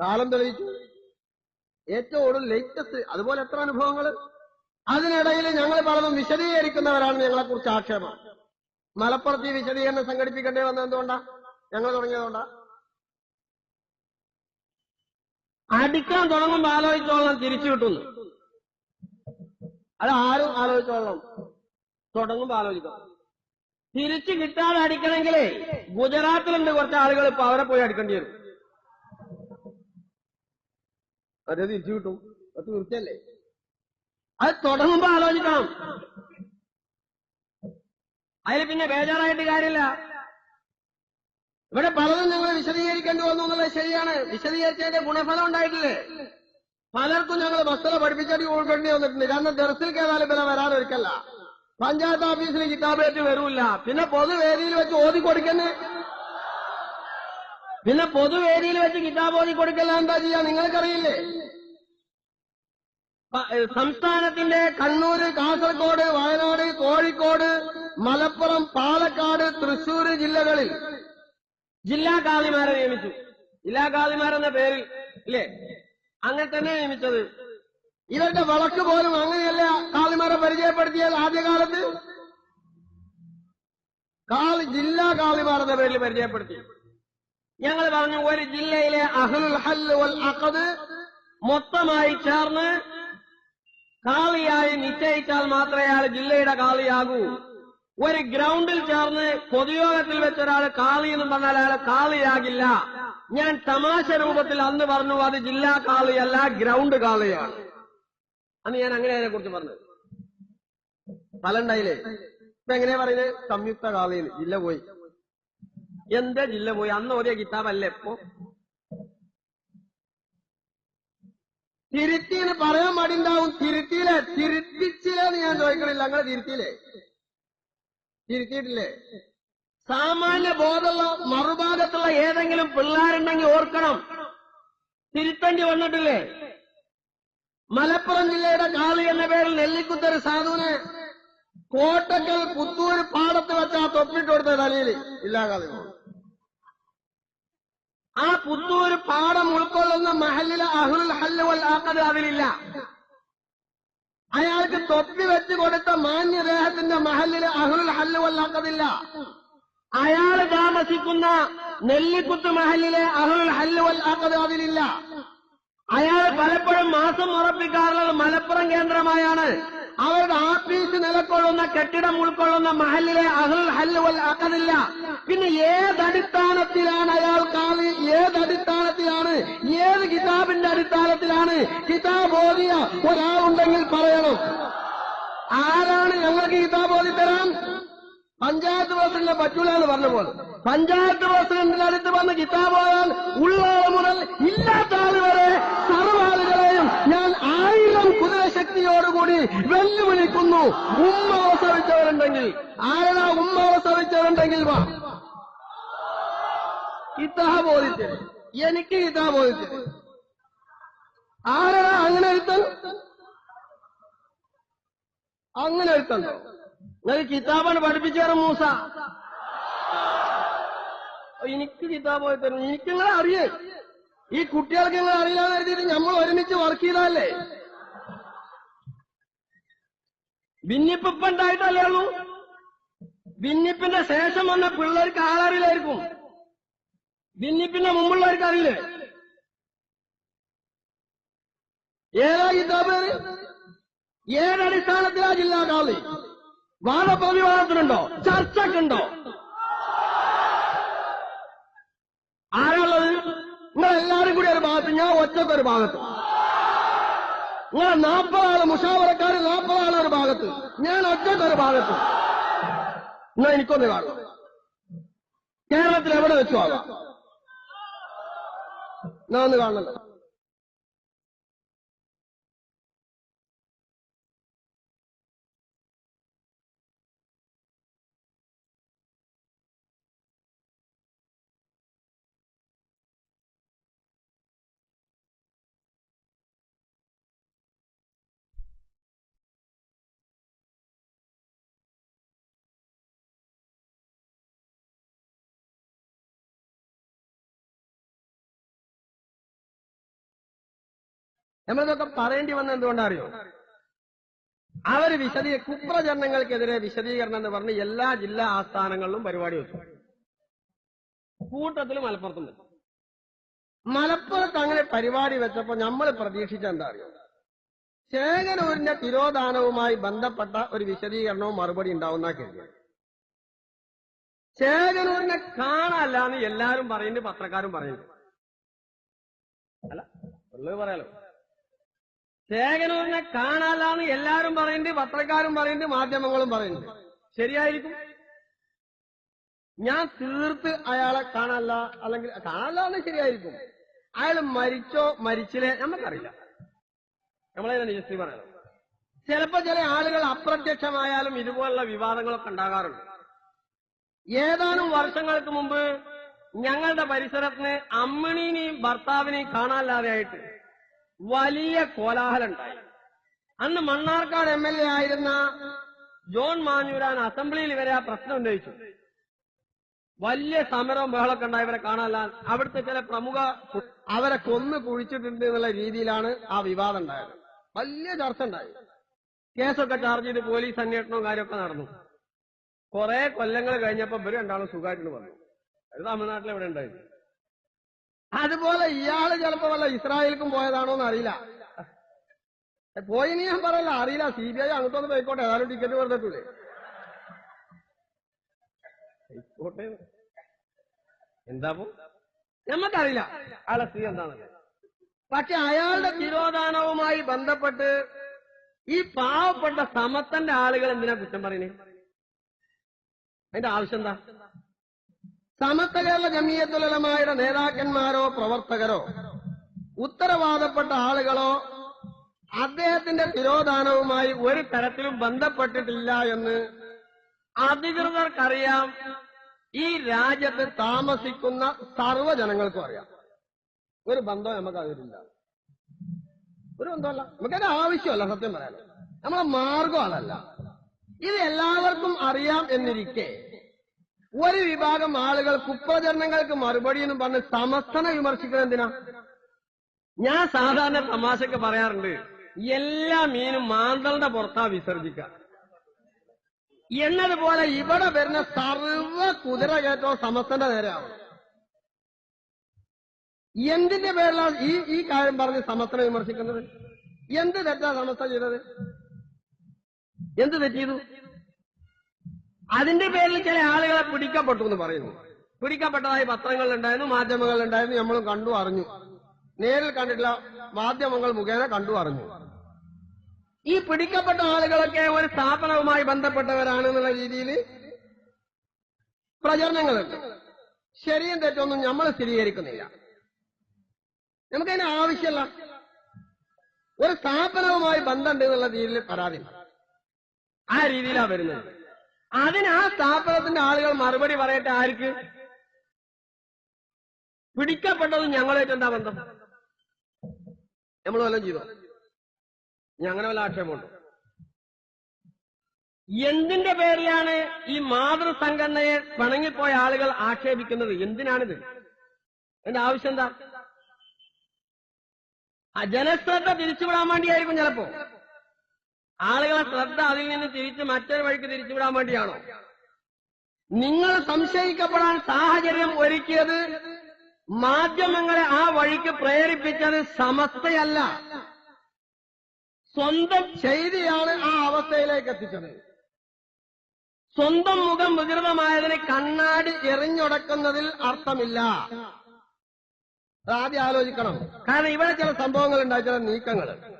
കാലം തെളിയിച്ചു. ഏറ്റവും കൂടുതൽ ലേറ്റസ്റ്റ് അതുപോലെ എത്ര അനുഭവങ്ങൾ? അതിനിടയിൽ ഞങ്ങൾ പലതും വിശദീകരിക്കുന്നവരാണ് ഞങ്ങളെ കുറിച്ച് ആക്ഷേപം. മലപ്പുറത്ത് വിശദീകരണം സംഘടിപ്പിക്കേണ്ടി വന്നത് എന്തുകൊണ്ടാ? ഞങ്ങൾ തുടങ്ങിയതുകൊണ്ടാ. അടിക്കാൻ തുടങ്ങുമ്പോൾ ആലോചിച്ചോളണം തിരിച്ചു കിട്ടുന്നു അത് ആരും ആലോചിച്ചോളണം. തുടങ്ങുമ്പോ ആലോചിക്കണം. തിരിച്ചു കിട്ടാതെ അടിക്കണമെങ്കിലേ ഗുജറാത്തിലുണ്ട് കുറച്ച് ആളുകൾ ഇപ്പൊ അവരെ പോയി അടിക്കേണ്ടി വരും. അത് തിരിച്ചു കിട്ടും. അത് തീർച്ചയല്ലേ അത് തുടങ്ങുമ്പോ ആലോചിക്കണം. അതിൽ പിന്നെ ബേജാറായിട്ട് കാര്യമില്ല. ഇവിടെ പലതും ഞങ്ങൾ വിശദീകരിക്കേണ്ടി വന്നു എന്നുള്ളത് ശരിയാണ്. വിശദീകരിച്ചതിന്റെ ഗുണഫലം ഉണ്ടായിട്ടില്ലേ? പലർക്കും ഞങ്ങൾ വസ്ത്രം പഠിപ്പിച്ചടി കൊടുക്കേണ്ടി വന്നിട്ടുണ്ട്. കാരണം ദർസിൽ കേതാലും പിന്നെ വരാനൊരുക്കല്ല. പഞ്ചായത്ത് ഓഫീസിൽ കിതാബേറ്റ് വരൂല്ല. പിന്നെ പൊതുവേദിയിൽ വെച്ച് ഓതി കൊടുക്കുന്നു. പിന്നെ പൊതുവേദിയിൽ വെച്ച് കിതാബ് ഓതി കൊടുക്കല്ല എന്താ ചെയ്യാ? നിങ്ങൾക്കറിയില്ലേ? സംസ്ഥാനത്തിന്റെ കണ്ണൂർ കാസർഗോഡ് വയനാട് കോഴിക്കോട് മലപ്പുറം പാലക്കാട് തൃശൂർ ജില്ലകളിൽ ജില്ലാ കാളിമാരെ നിയമിച്ചു. ജില്ലാ കാളിമാരെന്ന പേരിൽ ഇല്ലേ? അങ്ങനെ തന്നെ നിയമിച്ചത്. ഇവരുടെ വളക്ക് പോലും അങ്ങനെയല്ല കാളിമാരെ പരിചയപ്പെടുത്തിയാൽ ആദ്യകാലത്ത്? ജില്ലാ കാളിമാരെന്ന പേരിൽ പരിചയപ്പെടുത്തി. ഞങ്ങൾ പറഞ്ഞു ഒരു ജില്ലയിലെ അഹ്ലുൽ ഹല്ല് വൽ അഖദ് മൊത്തമായി ചേർന്ന് കാളിയായി നിശ്ചയിച്ചാൽ മാത്രമേ അയാൾ ജില്ലയുടെ കാളിയാകൂ. ഒരു ഗ്രൗണ്ടിൽ ചേർന്ന് പൊതുയോഗത്തിൽ വെച്ചൊരാൾ കാളി എന്ന് പറഞ്ഞാൽ അയാൾ കാളിയാകില്ല. ഞാൻ തമാശ രൂപത്തിൽ അന്ന് പറഞ്ഞു അത് ജില്ലാ കാളിയല്ല ഗ്രൗണ്ട് കാളിയാണ്. അന്ന് ഞാൻ അങ്ങനെ അതിനെ കുറിച്ച് പറഞ്ഞത് പലണ്ടായില്ലേ ഇപ്പൊ എങ്ങനെയാ പറയുന്നത്? സംയുക്ത കാളിയിൽ ജില്ല പോയി. എന്താ ജില്ല പോയി? അന്ന് ഓരോ കിതാബല്ലേ ഇപ്പൊ? തിരുത്തിന്ന് പറയാൻ മടിണ്ടാവും തിരുത്തിയില്ലേ? തിരുത്തിച്ചില്ലെന്ന് ഞാൻ ചോദിക്കണില്ല. അങ്ങനെ തിരുത്തിയില്ലേ? തിരുത്തിയിട്ടില്ലേ? സാമാന്യ ബോധമുള്ള മറുഭാഗത്തുള്ള ഏതെങ്കിലും പിള്ളേരുണ്ടെങ്കിൽ ഓർക്കണം. തിരുത്തേണ്ടി വന്നിട്ടില്ലേ? മലപ്പുറം ജില്ലയുടെ കാളി എന്ന പേരിൽ നെല്ലിക്കുത്തൊരു സാധുവിന് കോട്ടക്കൽ പുത്തൂര് പാടത്ത് വെച്ച് തൊപ്പിട്ട് കൊടുത്ത തലയിൽ ഇല്ലാകാതെ ആ പുത്തൂര് പാടം ഉൾക്കൊള്ളുന്ന മഹലിലെ അഹുൽ ഹല്ലുവൽ ആക്കത് അതിലില്ല. അയാൾക്ക് തൊപ്പി വെച്ച് കൊടുത്ത മാന്യദേഹത്തിന്റെ മഹലിലെ അഹുൽ ഹല്ലുവൽ ആക്കതില്ല അയാൾ താമസിക്കുന്ന നെല്ലിക്കുത്ത് മഹലിലെ അഹുൽ ഹല്ലുവൽ ആക്കത് അതിലില്ല. അയാൾ പലപ്പോഴും മാസം ഉറപ്പിക്കാറുള്ളത് മലപ്പുറം കേന്ദ്രമായാണ്. അവരുടെ ആഫീസ് നിലക്കൊള്ളുന്ന കെട്ടിടം ഉൾക്കൊള്ളുന്ന മഹലിലെ അഹുൽ ഹല്ലുവൽ ആക്കതില്ല പിന്നെ ഏതടിസ്ഥാനത്തിലാണ് അയാൾ കാളി ഏതടിസ്ഥാനത്തിലാണ്? ഏത് കിതാബിന്റെ അടിസ്ഥാനത്തിലാണ്? കിതാബ് ഓതിയ ഒരാളുണ്ടെങ്കിൽ പറയണം. ആരാണ് ഞങ്ങൾക്ക് കിതാബ് ഓതി പഞ്ചായത്ത് പ്രസിഡന്റ് പറ്റൂല എന്ന് പറഞ്ഞ പോലെ പഞ്ചായത്ത് പ്രസിഡന്റിന്റെ അടുത്ത് വന്ന് കിതാബ് ഓതാൻ ഉള്ള മുതൽ ഇല്ലാത്ത ആൾ വരെ സർവാളുകളെയും ഞാൻ ആയിരം കുതിരശക്തിയോടുകൂടി വെല്ലുവിളിക്കുന്നു. ഉമ്മ അവസരിച്ചവരുണ്ടെങ്കിൽ ആരാ ഉമ്മ അവസരിച്ചവരുണ്ടെങ്കിൽ വാ. കിതാബ് ബോധിച്ചത് എനിക്ക് ഇതാ ബോധിച്ചത് ആരാ അങ്ങനെ ഒരുത്തൻ? അങ്ങനെ ഒരുത്തണ്ടോ നിങ്ങൾ കിതാബാണ് പഠിപ്പിച്ചാറ് മൂസ. എനിക്ക് കിതാബ് പോയി തരും എനിക്ക് നിങ്ങളെ അറിയേ. ഈ കുട്ടികൾക്ക് നിങ്ങൾ അറിയില്ലാന്ന് കരുതിയിട്ട് നമ്മൾ ഒരുമിച്ച് വർക്ക് ചെയ്താലേ ഭിന്നിപ്പിപ്പുണ്ടായിട്ടല്ലേ ഉള്ളൂ? ഭിന്നിപ്പിന്റെ ശേഷം വന്ന പിള്ളേർക്ക് ആളറിയില്ലായിരിക്കും ഭിന്നിപ്പിന്റെ മുമ്പുള്ളവർക്ക് അറിയില്ലേ? ഏതാ കിതാബ് ഏതടിസ്ഥാനത്തിലാ ജില്ലാ കാളി? വാദപ്രതിവാദത്തിനുണ്ടോ ചർച്ചക്കുണ്ടോ? ആരാളുള്ളത് നിങ്ങൾ എല്ലാവരും കൂടി ഒരു ഭാഗത്ത് ഞാൻ ഒറ്റത്തെ ഒരു ഭാഗത്ത്. നിങ്ങൾ നാൽപ്പതാൾ മുഷാവറക്കാർ നാൽപ്പതാൾ ഒരു ഭാഗത്ത്. ഞാൻ ഒറ്റത്തെ ഒരു ഭാഗത്ത്. എന്നാ എനിക്കൊന്ന് കാണണം. കേരളത്തിൽ എവിടെ വെച്ചു ആകാം? ഞാൻ ഒന്ന് നമ്മളിതൊക്കെ പറയേണ്ടി വന്ന എന്തുകൊണ്ടറിയോ അവർ വിശദീ കുപ്രചരണങ്ങൾക്കെതിരെ വിശദീകരണം എന്ന് പറഞ്ഞ് എല്ലാ ജില്ലാ ആസ്ഥാനങ്ങളിലും പരിപാടി വെച്ചു. കൂട്ടത്തിൽ മലപ്പുറത്തും വെച്ചു. മലപ്പുറത്ത് അങ്ങനെ പരിപാടി വെച്ചപ്പോ നമ്മൾ പ്രതീക്ഷിച്ച എന്താ അറിയോ? ശേഖരൂരിന്റെ തിരോധാനവുമായി ബന്ധപ്പെട്ട ഒരു വിശദീകരണവും മറുപടി ഉണ്ടാവുന്ന കേട്ടു ശേഖരൂരിനെ കാണാല്ല എന്ന് എല്ലാരും പറയുന്നുണ്ട് പത്രക്കാരും പറയുന്നു അല്ല പറയാലോ ചേകനൂരിനെ കാണാല്ല എന്ന് എല്ലാരും പറയുന്നുണ്ട് പത്രക്കാരും പറയുന്നുണ്ട് മാധ്യമങ്ങളും പറയുന്നുണ്ട്. ശരിയായിരിക്കും. ഞാൻ തീർത്ത് അയാളെ കാണാല്ല അല്ലെങ്കിൽ കാണാല്ല എന്ന് ശരിയായിരിക്കും. അയാൾ മരിച്ചോ മരിച്ചില്ലേ നമുക്കറിയില്ല. നമ്മളെ ജസ്റ്റി പറയാം ചിലപ്പോ ചില ആളുകൾ അപ്രത്യക്ഷമായാലും ഇതുപോലുള്ള വിവാദങ്ങളൊക്കെ ഉണ്ടാകാറുണ്ട്. ഏതാനും വർഷങ്ങൾക്ക് മുമ്പ് ഞങ്ങളുടെ പരിസരത്തിന് അമ്മിണിനെയും ഭർത്താവിനെയും കാണാനില്ലാതെയായിട്ട് വലിയ കോലാഹലുണ്ടായി അന്ന് മണ്ണാർക്കാട് എം എൽ എ ആയിരുന്ന ജോൺ മാഞ്ഞൂരാൻ അസംബ്ലിയിൽ ഇവരെ ആ പ്രശ്നം ഉന്നയിച്ചു. വലിയ സമരവും ബഹളമൊക്കെ ഉണ്ടായി ഇവരെ കാണാനല്ല. അവിടുത്തെ ചില പ്രമുഖ അവരെ കൊന്നു കുഴിച്ചിട്ടുണ്ട് എന്നുള്ള രീതിയിലാണ് ആ വിവാദം ഉണ്ടായത്. വലിയ ചർച്ച ഉണ്ടായി. കേസൊക്കെ ചാർജ് ചെയ്ത് പോലീസ് അന്വേഷണവും കാര്യമൊക്കെ നടന്നു. കുറെ കൊല്ലങ്ങൾ കഴിഞ്ഞപ്പോ ഇവർ രണ്ടാളും സുഖമായിട്ട് വന്നു. അത് തമിഴ്നാട്ടിൽ എവിടെ ഉണ്ടായിരുന്നു അതുപോലെ ഇയാൾ ചിലപ്പോ വല്ല ഇസ്രായേലിക്കും പോയതാണോ എന്ന് അറിയില്ല. പോയി ഞാൻ പറയല്ല അറിയില്ല. സി ബി ഐ അങ്ങോട്ടൊന്ന് പോയിക്കോട്ടെ. ഏതായാലും ടിക്കറ്റ് ആയിക്കോട്ടെ എന്താപ്പോ നമ്മക്കറിയില്ല അയാളെ സ്ത്രീ എന്താണെന്ന്. പക്ഷെ അയാളുടെ തിരോധാനവുമായി ബന്ധപ്പെട്ട് ഈ പാവപ്പെട്ട സമത്തന്റെ ആളുകൾ എന്തിനാ കുറ്റം പറയുന്നത് അതിന്റെ ആവശ്യം എന്താ? സമസ്ത കേരള ജമീയത്തുലമായുടെ നേതാക്കന്മാരോ പ്രവർത്തകരോ ഉത്തരവാദപ്പെട്ട ആളുകളോ അദ്ദേഹത്തിന്റെ തിരോധാനവുമായി ഒരു തരത്തിലും ബന്ധപ്പെട്ടിട്ടില്ല എന്ന് അധികൃതർക്കറിയാം. ഈ രാജ്യത്ത് താമസിക്കുന്ന സർവജനങ്ങൾക്കും അറിയാം. ഒരു ബന്ധം നമുക്ക് അതിലില്ല. ഒരു ബന്ധമല്ല നമുക്കത് ആവശ്യമല്ല സത്യം പറയാൻ. നമ്മളെ മാർഗം അതല്ല. ഇത് എല്ലാവർക്കും അറിയാം എന്നിരിക്കെ ഒരു വിഭാഗം ആളുകൾ കുപ്രചരണങ്ങൾക്ക് മറുപടി എന്ന് പറഞ്ഞ് സമസ്തനെ വിമർശിക്കുന്നത് എന്തിനാ? ഞാൻ സാധാരണ തമാശക്ക് പറയാറുണ്ട് എല്ലാ മീനും മാന്തളുടെ പുറത്താ വിസർജിക്ക. എന്നതുപോലെ ഇവിടെ വരുന്ന സർവ കുതിര കയറ്റോ സമസ്തന്റെ നേരെയാവും. എന്തിന്റെ പേരിലാണ് ഈ ഈ കാര്യം പറഞ്ഞ് സമസ്തനെ വിമർശിക്കുന്നത്? എന്ത് തെറ്റാ സമസ്ത ചെയ്തത്? എന്ത് തെറ്റിയതു? അതിന്റെ പേരിൽ ചില ആളുകളെ പിടിക്കപ്പെട്ടു എന്ന് പറയുന്നു. പിടിക്കപ്പെട്ടതായി പത്രങ്ങളിലുണ്ടായിരുന്നു മാധ്യമങ്ങളിലുണ്ടായിരുന്നു നമ്മളും കണ്ടു അറിഞ്ഞു. നേരിൽ കണ്ടിട്ടില്ല മാധ്യമങ്ങൾ മുഖേന കണ്ടു അറിഞ്ഞു. ഈ പിടിക്കപ്പെട്ട ആളുകളൊക്കെ ഒരു സ്ഥാപനവുമായി ബന്ധപ്പെട്ടവരാണെന്നുള്ള രീതിയിൽ പ്രചരണങ്ങളുണ്ട്. ശരിയും തെറ്റൊന്നും നമ്മൾ സ്ഥിരീകരിക്കുന്നില്ല. നമുക്കതിന് ആവശ്യമല്ല ഒരു സ്ഥാപനവുമായി ബന്ധമുണ്ട് എന്നുള്ള രീതിയിൽ പരാതി ആ രീതിയിലാണ് വരുന്നത്. അതിന് ആ സ്ഥാപനത്തിന്റെ ആളുകൾ മറുപടി പറയട്ടെ ആർക്ക്? പിടിക്കപ്പെട്ടത് ഞങ്ങളായിട്ട് എന്താ ബന്ധം? നമ്മൾ വല്ലതും ചെയ്തോ? ഞങ്ങളെ വല്ല ആക്ഷേപമുണ്ട് എന്തിന്റെ പേരിലാണ് ഈ മാതൃസംഘടനയെ പിണങ്ങിപ്പോയ ആളുകൾ ആക്ഷേപിക്കുന്നത്? എന്തിനാണിത്? എന്റെ ആവശ്യം എന്താ? ആ ജനശ്രദ്ധ തിരിച്ചുവിടാൻ വേണ്ടിയായിരിക്കും ചിലപ്പോ. ആളുകളെ ശ്രദ്ധ അതിൽ നിന്ന് തിരിച്ച് മറ്റൊരു വഴിക്ക് തിരിച്ചുവിടാൻ വേണ്ടിയാണോ? നിങ്ങൾ സംശയിക്കപ്പെടാൻ സാഹചര്യം ഒരുക്കിയത് മാധ്യമങ്ങളെ ആ വഴിക്ക് പ്രേരിപ്പിച്ചത് സമസ്തയല്ല. സ്വന്തം ചെയ്തിയാണ് ആ അവസ്ഥയിലേക്ക് എത്തിച്ചത്. സ്വന്തം മുഖം വികൃതമായതിന് കണ്ണാടി എറിഞ്ഞുടക്കുന്നതിൽ അർത്ഥമില്ല. ആദ്യം ആലോചിക്കണം. കാരണം ഇവിടെ ചില സംഭവങ്ങൾ ഉണ്ടായി ചില നീക്കങ്ങൾ.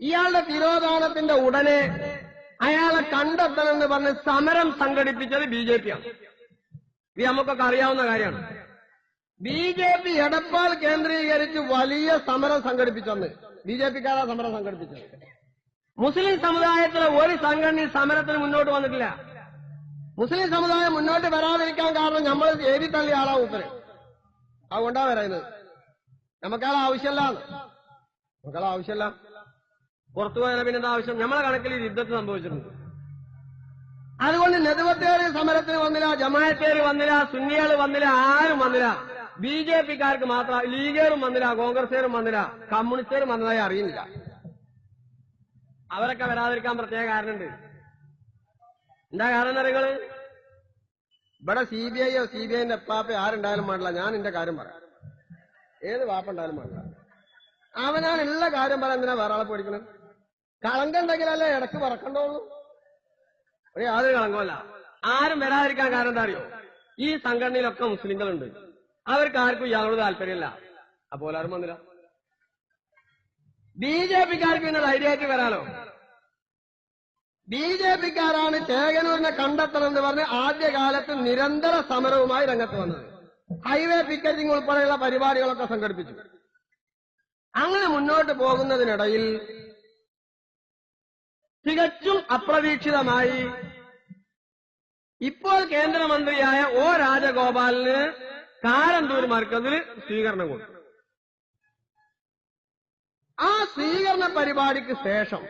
ഇയാളുടെ തിരോധാനത്തിന്റെ ഉടനെ അയാളെ കണ്ടെത്തണമെന്ന് പറഞ്ഞ് സമരം സംഘടിപ്പിച്ചത് ബി ജെ പി ആണ് ഇത് നമുക്കൊക്കെ അറിയാവുന്ന കാര്യമാണ്. ബി ജെ പി എടപ്പാൾ കേന്ദ്രീകരിച്ച് വലിയ സമരം സംഘടിപ്പിച്ചെന്ന്. ബി ജെ പിക്കാരാ സമരം സംഘടിപ്പിച്ചത്. മുസ്ലിം സമുദായത്തിലെ ഒരു സംഘടന ഈ സമരത്തിന് മുന്നോട്ട് വന്നിട്ടില്ല. മുസ്ലിം സമുദായം മുന്നോട്ട് വരാതിരിക്കാൻ കാരണം നമ്മൾ എഴുതി തള്ളിയ ആളാ ഉത്തര അതുകൊണ്ടാ പറയുന്നത്. നമുക്കാൾ ആവശ്യമല്ല നമുക്കാൾ ആവശ്യമല്ല. പുറത്തു പോയാൽ പിന്നെ എന്താ ആവശ്യം? നമ്മളെ കണക്കിൽ ഈ യുദ്ധത്തിൽ സംഭവിച്ചിട്ടുണ്ട്. അതുകൊണ്ട് നെതുവത്തേര് സമരത്തിന് വന്നില്ല ജമായത്തേര് വന്നില്ല സുന്നികൾ വന്നില്ല ആരും വന്നില്ല. ബി ജെ പിക്കാർക്ക് മാത്രം ലീഗേറും വന്നില്ല കോൺഗ്രസുകാരും വന്നില്ല കമ്മ്യൂണിസ്റ്റുകാരും വന്നതായി അറിയുന്നില്ല. അവരൊക്കെ വരാതിരിക്കാൻ പ്രത്യേക കാരണമുണ്ട്. എന്താ കാരണം അറിയങ്ങൾ ഇവിടെ സി ബി ഐയോ സി ബി ഐന്റെ എപ്പാപ്പ ആരുണ്ടായാലും പാടില്ല ഞാൻ എന്റെ കാര്യം പറയാം. ഏത് വാപ്പുണ്ടായാലും ഉണ്ടായാലും അവനാണ് എല്ലാ കാര്യം പറയാൻ എന്തിനാ വേറെ ആളെ പേടിക്കണം? കളങ്കം ഉണ്ടെങ്കിലല്ലേ ഇടയ്ക്ക് പറക്കണ്ടോളൂ ഒരു യാതൊരു കളങ്കമല്ല ആരും വരാതിരിക്കാൻ കാരണം എന്താ അറിയോ? ഈ സംഘടനയിലൊക്കെ മുസ്ലിങ്ങളുണ്ട്. അവർക്ക് ആർക്കും ഇയാളോട് താല്പര്യമില്ല. അപ്പോൾ ആരും വന്നില്ല. ബി ജെ പിക്കാർക്ക് പിന്നെ ധൈര്യമായിട്ട് വരാലോ? ബി ജെ പിക്കാരാണ് ചേകനൂരിനെ കണ്ടെത്തണമെന്ന് പറഞ്ഞ് ആദ്യകാലത്ത് നിരന്തര സമരവുമായി രംഗത്ത് വന്നത്. ഹൈവേ പിക്കറ്റിംഗ് ഉൾപ്പെടെയുള്ള പരിപാടികളൊക്കെ സംഘടിപ്പിച്ചു. അങ്ങനെ മുന്നോട്ട് പോകുന്നതിനിടയിൽ തികച്ചും അപ്രതീക്ഷിതമായി. ഇപ്പോൾ കേന്ദ്രമന്ത്രിയായ ഒ രാജഗോപാലിന് കാരന്തൂർ മർക്കതിൽ സ്വീകരണം കൊടുത്തു. ആ സ്വീകരണ പരിപാടിക്ക് ശേഷം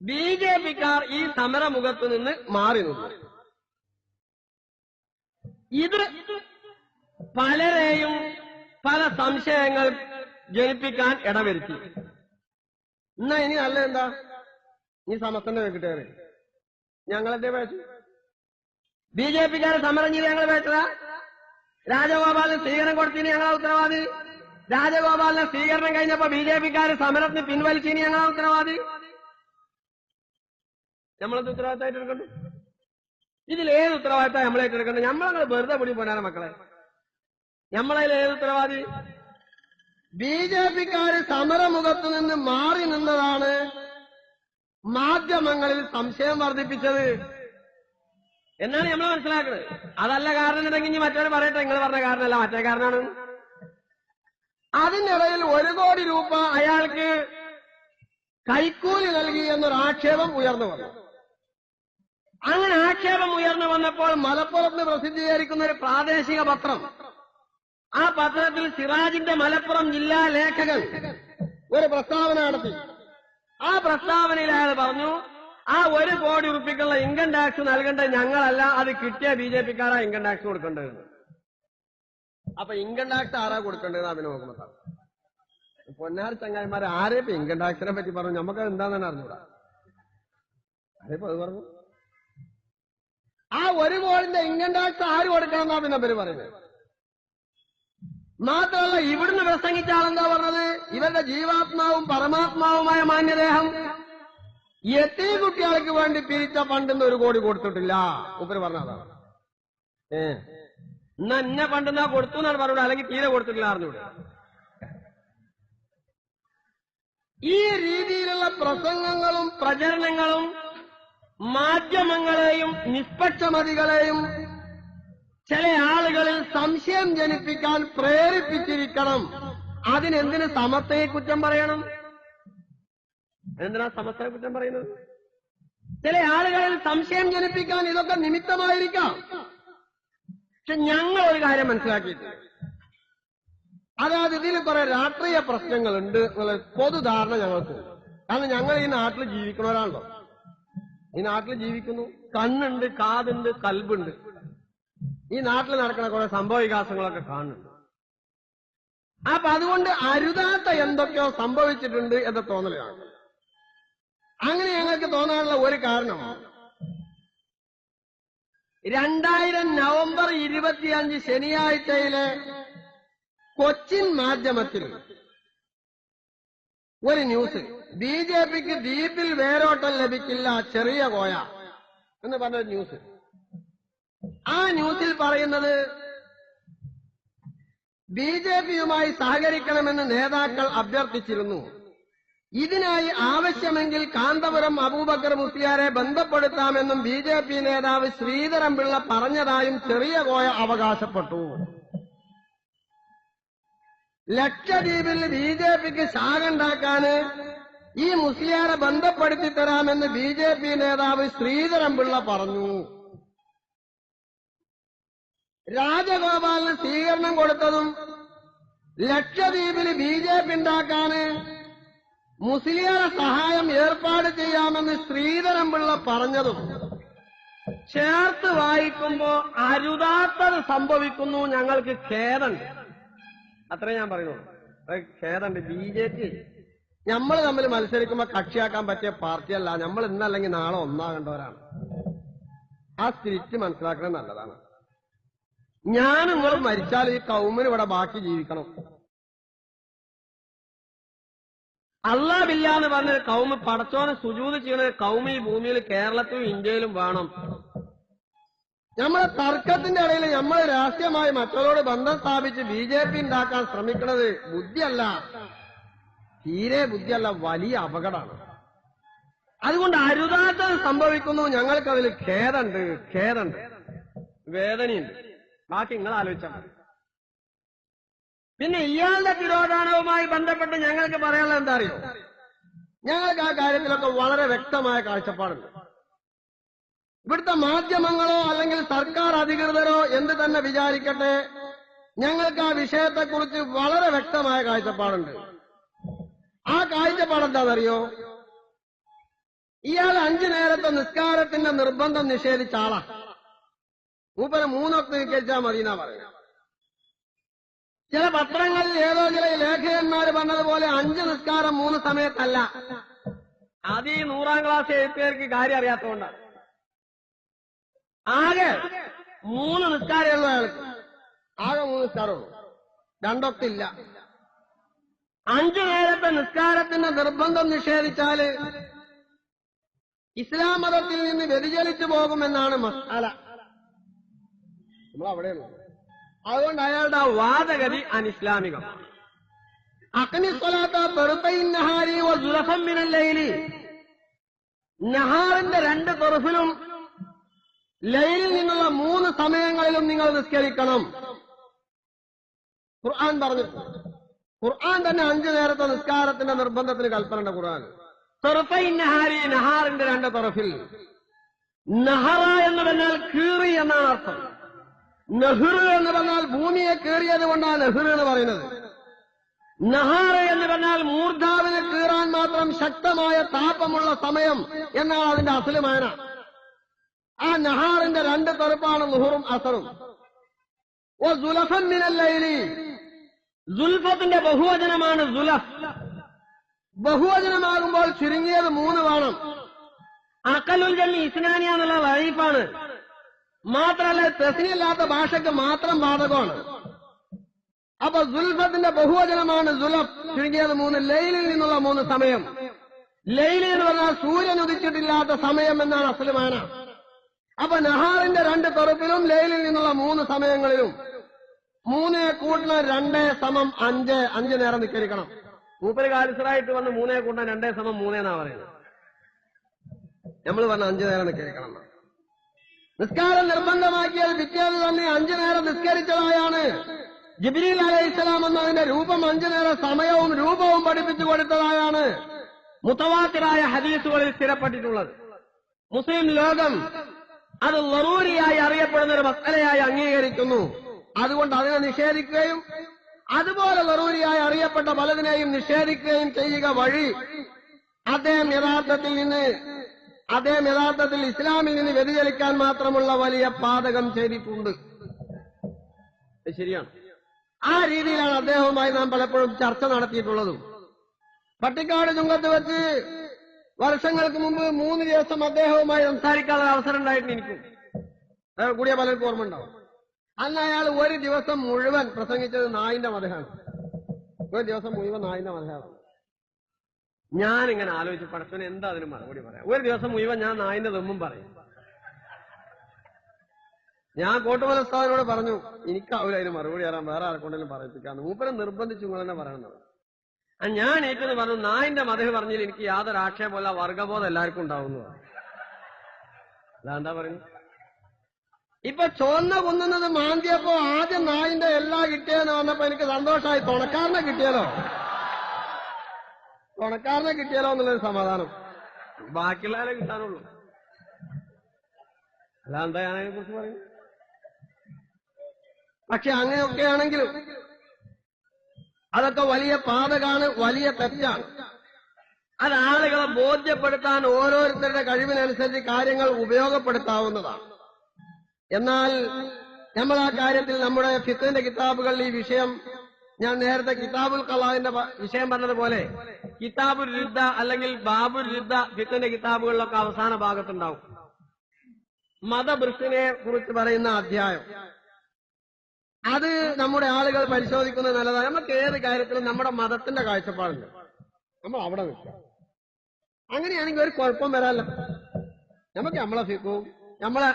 ബി ജെ പിക്കാർ ഈ സമരമുഖത്ത് നിന്ന് മാറി നിന്നു. ഇത് പലരെയും പല സംശയങ്ങൾ ജനിപ്പിക്കാൻ ഇടവരുത്തി. എന്നാ ഇനി നല്ലതെന്താ? എന്താ നീ സമസ്തന്റെ വെക്കിട്ടേറെ ഞങ്ങളെന്തേ പേച്ചു ബി ജെ പിക്കാരെ സമരം ചെയ്ത് ഞങ്ങൾ വേണ്ടതാ രാജഗോപാലിന് സ്വീകരണം കൊടുത്തിന് ഞങ്ങളാ ഉത്തരവാദി. രാജഗോപാലിന് സ്വീകരണം കഴിഞ്ഞപ്പോ ബി ജെ പിക്കാര് സമരത്തിന് പിൻവലിച്ചിന് ഞങ്ങളാ ഉത്തരവാദി. നമ്മളത് ഉത്തരവാദിത്തമായിട്ട് ഇതിൽ ഏത് ഉത്തരവാദിത്തം എടുക്കണ്ടത് നമ്മളങ്ങനെ വെറുതെ പിടി പോനാണ് മക്കളെ. നമ്മളതിൽ ഏത് ഉത്തരവാദി? ബി ജെ പിക്കാര് സമരമുഖത്ത് നിന്ന് മാറി നിന്നതാണ് മാധ്യമങ്ങളിൽ സംശയം വർദ്ധിപ്പിച്ചത്. എന്നാണ് നമ്മൾ മനസ്സിലാക്കുന്നത് അതല്ല കാരണം ഉണ്ടെങ്കിൽ ഇനി മറ്റൊരു പറയട്ടെ. നിങ്ങൾ പറഞ്ഞ കാരണമല്ല മറ്റേ കാരണമാണ്. അതിനിടയിൽ ഒരു കോടി രൂപ അയാൾക്ക് കൈക്കൂലി നൽകി എന്നൊരു ആക്ഷേപം ഉയർന്നു വന്നു. അങ്ങനെ ആക്ഷേപം ഉയർന്നു വന്നപ്പോൾ മലപ്പുറത്ത് പ്രസിദ്ധീകരിക്കുന്ന ഒരു പ്രാദേശിക പത്രം. ആ പത്രത്തിൽ സിറാജിന്റെ മലപ്പുറം ജില്ലാ ലേഖകൻ ഒരു പ്രസ്താവന നടത്തി. ആ പ്രസ്താവനയിൽ അയാൾ പറഞ്ഞു ആ ഒരു കോടി ഉറുപ്പിക്കുള്ള ഇൻകം ടാക്സ് നൽകേണ്ട ഞങ്ങളല്ല അത് കിട്ടിയ ബി ജെ പിക്കാരാ ഇൻകം ടാക്സ് കൊടുക്കേണ്ടത്. അപ്പൊ ഇൻകം ടാക്സ് ആരാ കൊടുക്കേണ്ടത് അഭിനവ് മുഹമ്മദ് പൊന്നാർ ചങ്ങായിമാരെ ആരെ ഇപ്പൊ ഇൻകം ടാക്സിനെ പറ്റി പറഞ്ഞു? നമുക്ക് എന്താണെന്ന് അറിഞ്ഞൂടാ. ആരെപ്പോ അത് പറഞ്ഞു? ആ ഒരു കോടിന്റെ ഇൻകം ടാക്സ് ആര് കൊടുക്കണം എന്നാ പിന്നെ പേര് പറയുന്നത്? മാത്രമല്ല ഇവിടുന്ന് പ്രസംഗിച്ച ആളെന്താ പറഞ്ഞത്? ഇവരുടെ ജീവാത്മാവും പരമാത്മാവുമായ മാന്യദേഹം. എത്തി കുട്ടികൾക്ക് വേണ്ടി പിരിച്ച പണ്ടെന്ന് ഒരു കോടി കൊടുത്തിട്ടില്ല. ഉപരി പറഞ്ഞതാണ് ഏ? എന്നാ എന്നെ പണ്ടെന്നാ കൊടുത്തു എന്നാണ് പറഞ്ഞൂടെ അല്ലെങ്കിൽ തീരെ കൊടുത്തിട്ടില്ല അറിഞ്ഞൂടെ? ഈ രീതിയിലുള്ള പ്രസംഗങ്ങളും പ്രചരണങ്ങളും മാധ്യമങ്ങളെയും നിഷ്പക്ഷമതികളെയും ചില ആളുകളിൽ സംശയം ജനിപ്പിക്കാൻ പ്രേരിപ്പിച്ചിരിക്കണം. അതിനെന്തിന് സമത്തയെ കുറ്റം പറയണം? എന്തിനാ സമസ്തയെ കുറ്റം പറയുന്നത്? ചില ആളുകളിൽ സംശയം ജനിപ്പിക്കാൻ ഇതൊക്കെ നിമിത്തമായിരിക്കാം. പക്ഷെ ഞങ്ങൾ ഒരു കാര്യം മനസ്സിലാക്കിയിട്ടുണ്ട്. അതായത് ഇതിൽ കുറെ രാഷ്ട്രീയ പ്രശ്നങ്ങളുണ്ട് എന്നുള്ള പൊതുധാരണ ഞങ്ങൾക്ക് കാരണം ഞങ്ങൾ ഈ നാട്ടിൽ ജീവിക്കുന്നവരാണല്ലോ. ഈ നാട്ടിൽ ജീവിക്കുന്നു. കണ്ണുണ്ട് കാതുണ്ട് കൽബുണ്ട്. ഈ നാട്ടിൽ നടക്കുന്ന കുറെ സംഭവവികാസങ്ങളൊക്കെ കാണുന്നുണ്ട്. അപ്പൊ അതുകൊണ്ട് അരുതാത്ത എന്തൊക്കെയോ സംഭവിച്ചിട്ടുണ്ട് എന്ന തോന്നലാണ്. അങ്ങനെ ഞങ്ങൾക്ക് തോന്നാനുള്ള ഒരു കാരണം രണ്ടായിരം നവംബർ ഇരുപത്തിയഞ്ച് ശനിയാഴ്ചയിലെ കൊച്ചിൻ മാധ്യമത്തിൽ ഒരു ന്യൂസ്. ബി ജെ പിക്ക് ദ്വീപിൽ വേരോട്ടം ലഭിക്കില്ല ചെറിയ കോയ എന്ന് പറഞ്ഞൊരു ന്യൂസ്. ആ ന്യൂസിൽ പറയുന്നത് ബി ജെ പിയുമായി സഹകരിക്കണമെന്ന് നേതാക്കൾ അഭ്യർത്ഥിച്ചിരുന്നു. ഇതിനായി ആവശ്യമെങ്കിൽ കാന്തപുരം അബൂബക്കർ മുസ്ലിയാരെ ബന്ധപ്പെടുത്താമെന്നും ബി ജെ പി നേതാവ് ശ്രീധരൻപിള്ള പറഞ്ഞതായും ചെറിയ കോയ അവകാശപ്പെട്ടു. ലക്ഷദ്വീപിൽ ബി ജെ പിക്ക് ശാഖണ്ടാക്കാന് ഈ മുസ്ലിയാരെ ബന്ധപ്പെടുത്തി തരാമെന്ന് ബി ജെ പി നേതാവ് ശ്രീധരൻപിള്ള പറഞ്ഞു. രാജഗോപാലിന് സ്വീകരണം കൊടുത്തതും ലക്ഷദ്വീപിൽ ബി ജെ പി ഉണ്ടാക്കാന് മുസ്ലിയാരെ സഹായം ഏർപ്പാട് ചെയ്യാമെന്ന് ശ്രീധരൻപിള്ള പറഞ്ഞതും ചേർത്ത് വായിക്കുമ്പോ അരുതാത്തത് സംഭവിക്കുന്നു ഞങ്ങൾക്ക് ഖേദമുണ്ട്. അത്രേ ഞാൻ പറയുന്നു അത് ഖേദമുണ്ട്. ബി ജെ പി നമ്മൾ തമ്മിൽ മത്സരിക്കുമ്പോ കക്ഷിയാക്കാൻ പറ്റിയ പാർട്ടിയല്ല. നമ്മൾ ഇന്നല്ലെങ്കിൽ നാളെ ഒന്നാകേണ്ടവരാണ്. ആ സ്പിരിറ്റ് മനസ്സിലാക്കുന്നത് നല്ലതാണ്. ഞാൻ നിങ്ങൾ മരിച്ചാൽ ഈ കൗമിന് ഇവിടെ ബാക്കി ജീവിക്കണം. അള്ളാബില്ല എന്ന് പറഞ്ഞ കൗമ് പടച്ചോനെ സുജൂത് ചെയ്യണ കൗമ ഈ ഭൂമിയിൽ കേരളത്തിലും ഇന്ത്യയിലും വേണം. നമ്മളെ തർക്കത്തിന്റെ ഇടയിൽ നമ്മൾ രാഷ്ട്രീയമായി മറ്റുള്ളവരോട് ബന്ധം സ്ഥാപിച്ച് ബി ജെ പി ഉണ്ടാക്കാൻ ശ്രമിക്കുന്നത് ബുദ്ധിയല്ല. തീരെ ബുദ്ധിയല്ല വലിയ അപകടമാണ്. അതുകൊണ്ട് അരുതാത്തത് സംഭവിക്കുന്നു. ഞങ്ങൾക്കതിൽ ഖേദുണ്ട് ഖേദുണ്ട് വേദനയുണ്ട്. ബാക്കി നിങ്ങൾ ആലോചിച്ചാൽ മതി. പിന്നെ ഇയാളുടെ തിരോധാനവുമായി ബന്ധപ്പെട്ട് ഞങ്ങൾക്ക് പറയാനുള്ള എന്താ അറിയോ ഞങ്ങൾക്ക് ആ കാര്യത്തിലൊക്കെ വളരെ വ്യക്തമായ കാഴ്ചപ്പാടുണ്ട്. ഇവിടുത്തെ മാധ്യമങ്ങളോ അല്ലെങ്കിൽ സർക്കാർ അധികൃതരോ എന്ത് തന്നെ വിചാരിക്കട്ടെ ഞങ്ങൾക്ക് ആ വിഷയത്തെക്കുറിച്ച് വളരെ വ്യക്തമായ കാഴ്ചപ്പാടുണ്ട്. ആ കാഴ്ചപ്പാട് എന്താണെന്നറിയോ? ഇയാൾ അഞ്ചു നേരത്തെ നിസ്കാരത്തിന്റെ നിർബന്ധം നിഷേധിച്ച ആളാ. മൂപ്പര് മൂന്നൊക്കെ നിൽച്ചാൽ മതി എന്നാ പറയുന്നത് ചില പത്രങ്ങളിൽ ഏതോ ചില ലേഖകന്മാർ പറഞ്ഞതുപോലെ അഞ്ച് നിസ്കാരം മൂന്ന് സമയത്തല്ല. അത് ഈ നൂറാം ക്ലാസ് എഴുത്തുകാർക്ക് കാര്യം അറിയാത്തതുകൊണ്ടാണ് ആകെ മൂന്ന് നിസ്കാരമുള്ള അയാൾക്ക്. ആകെ മൂന്ന് നിസ്കാരമുള്ളൂ രണ്ടൊക്കെ ഇല്ല അഞ്ചു നേരത്തെ നിസ്കാരത്തിന്റെ നിർബന്ധം നിഷേധിച്ചാൽ ഇസ്ലാം മതത്തിൽ നിന്ന് വ്യതിചലിച്ചു പോകുമെന്നാണ് മസാല നമ്മൾ അവിടെയുള്ള അതുകൊണ്ട് അയാളുടെ ആ വാദഗതി അനിസ്ലാമികമാണ് അഗ്നി രണ്ട് തെറുഫിലും ലൈലിൽ നിന്നുള്ള മൂന്ന് സമയങ്ങളിലും നിങ്ങൾ നിസ്കരിക്കണം. ഖുർആൻ പറഞ്ഞു. ഖുർആൻ തന്നെ അഞ്ചു നേരത്തെ നിസ്കാരത്തിന്റെ നിർബന്ധത്തിന് കൽപ്പനയുണ്ട് ഖുർആൻ. നഹാരി നഹാറിന്റെ രണ്ട് തൊറഫിൽ. നഹറ എന്ന് പറഞ്ഞാൽ കീറി എന്നാണ് അർത്ഥം. നെഹ്റു എന്ന് പറഞ്ഞാൽ ഭൂമിയെ കീറിയത് കൊണ്ടാണ് നെഹ്റു എന്ന് പറയുന്നത്. നഹാറ എന്ന് പറഞ്ഞാൽ മൂർധാവിനെ കീറാൻ മാത്രം ശക്തമായ താപമുള്ള സമയം എന്നാണ് അതിന്റെ അസലുമാന ആ നഹാറിന്റെ രണ്ട് തെറുപ്പാണ് ലുഹറും അസറും. ഓ സുലഫൻ മിനല്ലൈലി സുൽഫത്തിന്റെ ബഹുവചനമാണ് സുലഫ്. ബഹുവചനമാകുമ്പോൾ ചുരുങ്ങിയത് മൂന്ന് വേണം. അക്കലുൽ ജന്നി ഇസ്നാനിയ എന്നുള്ള മാത്രമല്ല തെസിനില്ലാത്ത ഭാഷയ്ക്ക് മാത്രം ബാധകമാണ്. അപ്പൊ സുൽഫത്തിന്റെ ബഹുവചനമാണ് സുലഫ് ചുരുങ്ങിയത് മൂന്ന് ലൈലിൽ നിന്നുള്ള മൂന്ന് സമയം. ലൈലി എന്ന് പറഞ്ഞാൽ സൂര്യൻ ഉദിച്ചിട്ടില്ലാത്ത സമയം എന്നാണ് അസലുമാന അപ്പൊ നഹാറിന്റെ രണ്ട് തെറുപ്പിലും ലൈലിൽ നിന്നുള്ള മൂന്ന് സമയങ്ങളിലും മൂന്ന് കൂട്ടിന് രണ്ടേ സമം അഞ്ച് അഞ്ച് നേരം നിക്കരിക്കണം മൂപ്പര് കാലിസറായിട്ട് വന്ന് മൂന്നേ കൂട്ടാൻ രണ്ടേ സമം മൂന്നേന്നാ പറയുന്നത്. നമ്മൾ പറഞ്ഞ അഞ്ചു നേരം നിക്കരിക്കണം എന്നാ. നിസ്കാരം നിർബന്ധമാക്കിയത് പിറ്റേന്ന് തന്നെ അഞ്ചു നേരം നിസ്കരിച്ചതായാണ്. ജിബ്രീൽ അലൈഹിസ്സലാം എന്നതിന്റെ രൂപം അഞ്ചു നേരം സമയവും രൂപവും പഠിപ്പിച്ചു കൊടുത്തതായാണ് മുത്തവാത്തിറായ ഹദീസുകളിൽ സ്ഥിരപ്പെട്ടിട്ടുള്ളത്. മുസ്ലിം ലോകം അത് വറൂരിയായി അറിയപ്പെടുന്ന ഒരു മസലയായി അംഗീകരിക്കുന്നു. അതുകൊണ്ട് അതിനെ നിഷേധിക്കുകയും അതുപോലെ വറൂരിയായി അറിയപ്പെട്ട പലതിനെയും നിഷേധിക്കുകയും ചെയ്യുക വഴി അദ്ദേഹം യഥാർത്ഥത്തിൽ നിന്ന് അദ്ദേഹം യഥാർത്ഥത്തിൽ ഇസ്ലാമിൽ നിന്ന് വ്യതിചലിക്കാൻ മാത്രമുള്ള വലിയ പാതകം ചെയ്തിട്ടുണ്ട്. ശരിയാണ്. ആ രീതിയിലാണ് അദ്ദേഹവുമായി നാം പലപ്പോഴും ചർച്ച നടത്തിയിട്ടുള്ളതും. പട്ടിക്കാട് ചുങ്കത്ത് വെച്ച് വർഷങ്ങൾക്ക് മുമ്പ് മൂന്ന് ദിവസം അദ്ദേഹവുമായി സംസാരിക്കാനുള്ള അവസരം ഉണ്ടായിട്ടുണ്ട് എനിക്കും കൂടിയ പലർക്കും ഓർമ്മ ഉണ്ടാവും. അന്ന് അയാൾ ഒരു ദിവസം മുഴുവൻ പ്രസംഗിച്ചത് നായിന്റെ മതമാണ്. ഒരു ദിവസം മുഴുവൻ നായിന്റെ മതമാണ്. ഞാൻ ഇങ്ങനെ ആലോചിച്ച് പടച്ചവന് എന്താ അതിന് മറുപടി പറയാം? ഒരു ദിവസം മുഴുവൻ ഞാൻ നായിന്റെ തെമ്മും പറയും. ഞാൻ കോട്ടുമല ഉസ്താദിനോട് പറഞ്ഞു എനിക്കാവില്ല അതിന് മറുപടി തരാൻ വേറെ ആർക്കൊണ്ടെങ്കിലും പറയിപ്പിക്കാന്ന്. മൂപ്പനെ നിർബന്ധിച്ചു നിങ്ങൾ തന്നെ പറയണത് ഞാൻ ഏറ്റെന്ന് പറഞ്ഞു നായിന്റെ മതം പറഞ്ഞതിൽ എനിക്ക് യാതൊരു ആക്ഷേപമല്ല വർഗബോധം എല്ലാവർക്കും ഉണ്ടാവുന്നു അതാ പറഞ്ഞു ഇപ്പൊ ചുവന്ന കുന്നുന്നത് മാന്തിയപ്പോ ആദ്യം നായിന്റെ എല്ലാ കിട്ടിയെന്ന് വന്നപ്പോ എനിക്ക് സന്തോഷമായി തുണക്കാരനെ കിട്ടിയാലോ തുണക്കാരനെ കിട്ടിയാലോ എന്നുള്ളൊരു സമാധാനം. ബാക്കിയുള്ളവരെ കിട്ടാനുള്ളൂ. അല്ലാണ്ടാ ഞാൻ അതിനെ കുറിച്ച് പറയും. പക്ഷെ അങ്ങനെയൊക്കെയാണെങ്കിലും അതൊക്കെ വലിയ പാതകാണ് വലിയ തെറ്റാണ്. അത് ആളുകളെ ബോധ്യപ്പെടുത്താൻ ഓരോരുത്തരുടെ കഴിവിനനുസരിച്ച് കാര്യങ്ങൾ ഉപയോഗപ്പെടുത്താവുന്നതാണ്. എന്നാൽ നമ്മൾ ആ കാര്യത്തിൽ നമ്മുടെ ഫിത്തിന്റെ കിതാബുകളിൽ ഈ വിഷയം ഞാൻ നേരത്തെ കിതാബുൽ കലാഹിന്റെ വിഷയം പറഞ്ഞതുപോലെ കിതാബുൽ രുദ്ധ അല്ലെങ്കിൽ ബാബുൽ രുദ്ധ ഫിത്തിന്റെ കിതാബുകളിലൊക്കെ അവസാന ഭാഗത്തുണ്ടാവും. മതഭൃഷ്ടിനെ കുറിച്ച് പറയുന്ന അധ്യായം. അത് നമ്മുടെ ആളുകൾ പരിശോധിക്കുന്നത് നല്ലതാണ്. നമുക്ക് ഏത് കാര്യത്തിലും നമ്മുടെ മതത്തിന്റെ കാഴ്ചപ്പാടുണ്ട് നമ്മൾ അവിടെ നിൽക്കാം. അങ്ങനെയാണെങ്കിൽ ഒരു കുഴപ്പം വരാമല്ലോ നമുക്ക് നമ്മളെ ഫിക്കും നമ്മളെ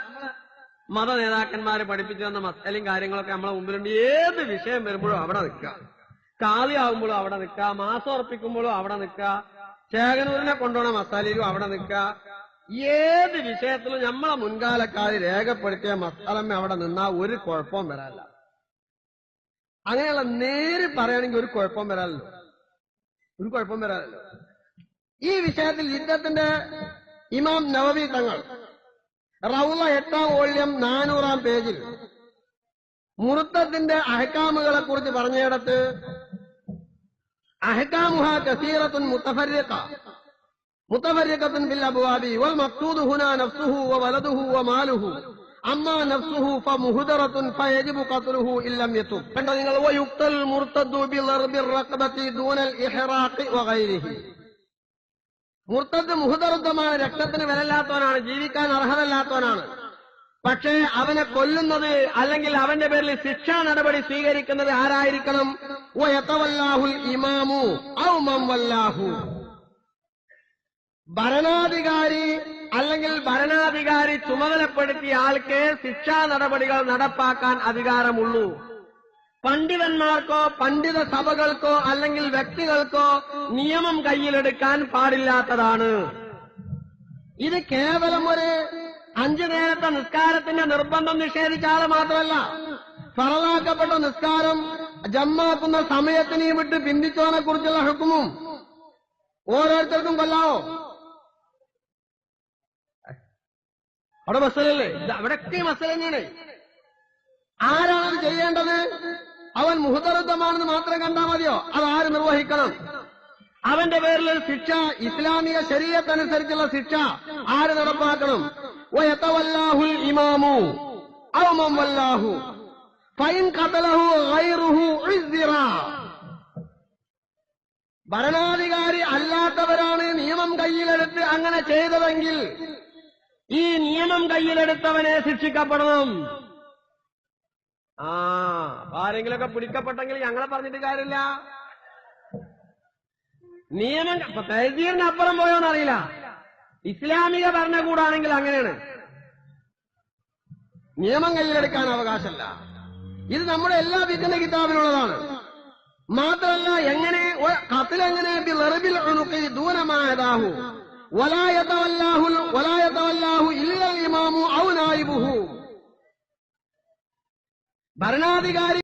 മത നേതാക്കന്മാരെ പഠിപ്പിച്ചു തന്ന മസലും കാര്യങ്ങളൊക്കെ നമ്മളെ മുമ്പിലുണ്ട്. ഏത് വിഷയം വരുമ്പോഴും അവിടെ നിൽക്കുക. കാളിയാവുമ്പോഴും അവിടെ നിൽക്കുക. മാസം ഉറപ്പിക്കുമ്പോഴും അവിടെ നിൽക്കുക. ചേകനൂരിനെ കൊണ്ടുപോണ മസാലയിലും അവിടെ നിൽക്കുക. ഏത് വിഷയത്തിലും നമ്മളെ മുൻകാലക്കാർ രേഖപ്പെടുത്തിയ മസാലമ്മ അവിടെ നിന്നാ ഒരു കുഴപ്പവും വരാല്ല അങ്ങനെയുള്ള നേര് പറയുകയാണെങ്കിൽ ഒരു കുഴപ്പം വരാനല്ലോ ഒരു കുഴപ്പം വരാനല്ലോ ഈ വിഷയത്തിൽ യുദ്ധത്തിന്റെ ഇമാം നവവി തങ്ങൾ റൗള എട്ടാം വോള്യം നാനൂറാം പേജിൽ. മുറുത്തത്തിന്റെ അഹക്കാമുകളെ കുറിച്ച് പറഞ്ഞയിടത്ത് അഹക്കാമുഹ കസീറത്തുൻ മുത്തഫരിക്ക മുത്തഫരിക്കത്തുൻ ബിൽ അബുവാബി വൽ മക്തൂദ് ഹുന നഫ്സുഹു വ വലദുഹു വ മാലുഹു. അമ്മാ നഫ്സുഹു ഫ ഫയജിബു ഖത്ലുഹു ഇല്ലം യതു കണ്ടോ നിങ്ങൾ? വയുക്തൽ മുർത്തദു ബിൽ റഖബത്തി ദൂനൽ ഇഹ്റാഖി വ ഗൈരിഹി. മുർത്തദ് മുഹുതറുദ്ധമാണ് രക്തത്തിന് വിലല്ലാത്തവനാണ് ജീവിക്കാൻ അർഹതല്ലാത്തവനാണ്. പക്ഷേ അവനെ കൊല്ലുന്നത് അല്ലെങ്കിൽ അവന്റെ പേരിൽ ശിക്ഷാ നടപടി സ്വീകരിക്കുന്നത് ആരായിരിക്കണം? ഓ യത്തവല്ലാഹുൽ ഇമാമു ഔ മംവല്ലാഹു ഭരണാധികാരി അല്ലെങ്കിൽ ഭരണാധികാരി ചുമതലപ്പെടുത്തിയ ആൾക്ക് ശിക്ഷാ നടപടികൾ നടപ്പാക്കാൻ അധികാരമുള്ളൂ. പണ്ഡിതന്മാർക്കോ പണ്ഡിത സഭകൾക്കോ അല്ലെങ്കിൽ വ്യക്തികൾക്കോ നിയമം കയ്യിലെടുക്കാൻ പാടില്ലാത്തതാണ്. ഇത് കേവലം ഒരു അഞ്ചു നേരത്തെ നിസ്കാരത്തിന്റെ നിർബന്ധം നിഷേധിച്ച ആൾ മാത്രമല്ല. ഫറലാക്കപ്പെട്ട നിസ്കാരം ജമ്മാക്കുന്ന സമയത്തിനെയും വിട്ട് പിന്തിച്ചതിനെ കുറിച്ചുള്ള ഹുക്കുമും ഓരോരുത്തർക്കും കൊല്ലാവോ? അവിടെ മസലല്ലേ? അവിടെ അവിടെയൊക്കെ മസല തന്നെയാണ് ആരാണ് ചെയ്യേണ്ടത്? അവൻ മുഹതറുദ്ധമാണെന്ന് മാത്രം കണ്ടാൽ മതിയോ? അത് ആര് നിർവഹിക്കണം? അവന്റെ പേരിൽ ഒരു ശിക്ഷ ഇസ്ലാമിക ശരീരത്തനുസരിച്ചുള്ള ശിക്ഷ ആര് നടപ്പാക്കണം? വയത്തവല്ലാഹുൽ ഇമാമു. അവമം വല്ലാഹു ഫൈൻ ഖതലഹു ഐറുഹു ഭരണാധികാരി അല്ലാത്തവരാണ് നിയമം കയ്യിലെടുത്ത് അങ്ങനെ ചെയ്തതെങ്കിൽ ഈ നിയമം കയ്യിലെടുത്തവനെ ശിക്ഷിക്കപ്പെടണം. ആ ആരെങ്കിലൊക്കെ പിടിക്കപ്പെട്ടെങ്കിൽ ഞങ്ങളെ പറഞ്ഞിട്ട് കാര്യമില്ല. നിയമം തഹസീറിന് അപ്പുറം പോയോന്ന് അറിയില്ല. ഇസ്ലാമിക ഭരണകൂടാണെങ്കിൽ അങ്ങനെയാണ്. നിയമം കയ്യിലെടുക്കാൻ അവകാശമല്ല. ഇത് നമ്മുടെ എല്ലാ വിജ്ഞന കിതാബിലുള്ളതാണ്. മാത്രമല്ല എങ്ങനെ കത്തിലെങ്ങനെ ദൂരമായതാഹു വലായതവല്ലാഹു വലായതവല്ലാഹു ഇല്ലൽ ഇമാമു ഔ നായിബുഹു. ഭരണാധികാരി